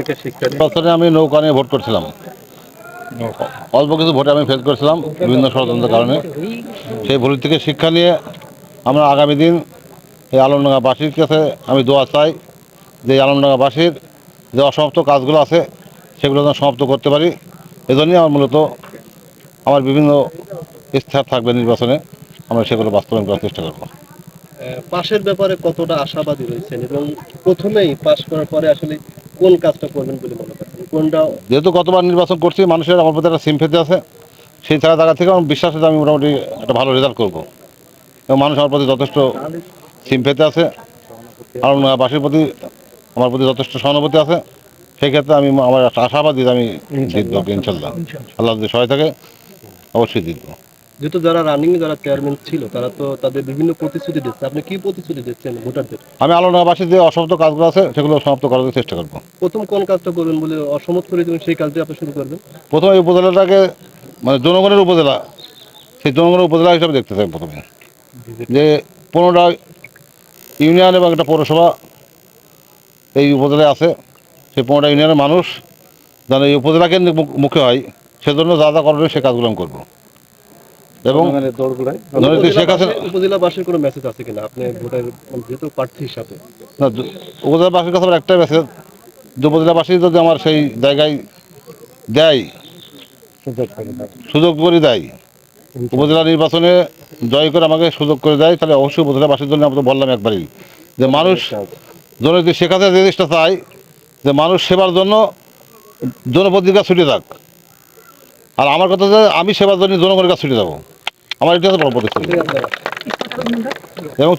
থেকে শিক্ষা বছরে আমি নৌকা নিয়ে ভোট করছিলাম। অল্প কিছু ভোটে আমি ফেল করেছিলাম বিভিন্ন ষড়যন্ত্রের কারণে। সেই ভুল থেকে শিক্ষা নিয়ে আমরা আগামী দিন এই আলমডাঙ্গাবাসীর কাছে আমি দোয়া চাই যে এই আলমডাঙ্গাবাসীর যে অসমাপ্ত কাজগুলো আছে সেগুলো যেন সমাপ্ত করতে পারি। এজন্যই আমার মূলত আমার বিভিন্ন ইচ্ছা থাকবে নির্বাচনে। আমরা সেগুলো বাস্তবায়ন করার চেষ্টা করব। পাশের ব্যাপারে কতটা আশাবাদী রয়েছেন? এবং প্রথমেই পাশ করার পরে আসলে কোন কাজটা করবেন বলে মনে করছেন কোনটা যেহেতু গতবার নির্বাচন করছি মানুষের আমার প্রতি একটা সিম্পেতে আছে। সেই ছাড়া জায়গা থেকে আমার বিশ্বাস আছে আমি মোটামুটি একটা ভালো রেজাল্ট করব। এবং মানুষ আমার প্রতি যথেষ্ট সিম্পেতে আছে। আর বাসীর প্রতি আমার প্রতি যথেষ্ট সহানুভূতি আছে। সেই ক্ষেত্রে আমি আমার একটা আশাবাদী আমি জিতব ইনশাল্লাহ। আল্লাহ যদি সহায় থাকে অবশ্যই জিতবো। যেহেতু যারা রানিং যারা চেয়ারম্যান ছিল তারা তো তাদের বিভিন্ন প্রতিশ্রুতি দিচ্ছে। আপনি কি প্রতিশ্রুতি দিচ্ছেন ভোটারদের? আমি আলোনাবাসীর যে অসমাপ্ত কাজগুলো আছে সেগুলো সমাপ্ত করার চেষ্টা করব। প্রথম কোন কাজটা করবেন বলে অসমত করে দেবেন সেই কাজটি আপনি শুরু করবেন? প্রথমে এই উপজেলাটাকে মানে জনগণের উপজেলা সেই জনগণের উপজেলা হিসাবে দেখতে চাই প্রথমে। যে পনেরোটা ইউনিয়ন এবং একটা পৌরসভা এই উপজেলায় আছে সেই পনেরোটা ইউনিয়নের মানুষ যেন এই উপজেলা কেন্দ্রিক মুখে হয় সেজন্য যা যা করবে সে কাজগুলো আমি করব। এবং শেখ হাসিনা উপজেলাবাসীর কোনো মেসেজ আছে কিনা? আপনি ভোটার যেহেতু প্রার্থী হিসাবে। না উপজেলাবাসীর কাছে একটাই মেসেজ উপজেলাবাসী যদি আমার সেই জায়গায় দেয় সুযোগ করে দেয় উপজেলা নির্বাচনে জয় করে আমাকে সুযোগ করে দেয় তাহলে অবশ্যই উপজেলাবাসীর জন্য আমরা বললাম একবারই যে মানুষ জননীতি শেখাতে যে জিনিসটা চাই যে মানুষ সেবার জন্য জনপত্রিকা ছুটে থাক আর আমার কথা যে আমি সেবার জন্য জনগণের কাছে ছুটে যাব। আমার এটা হচ্ছে বড় প্রতিশ্রুতি এবং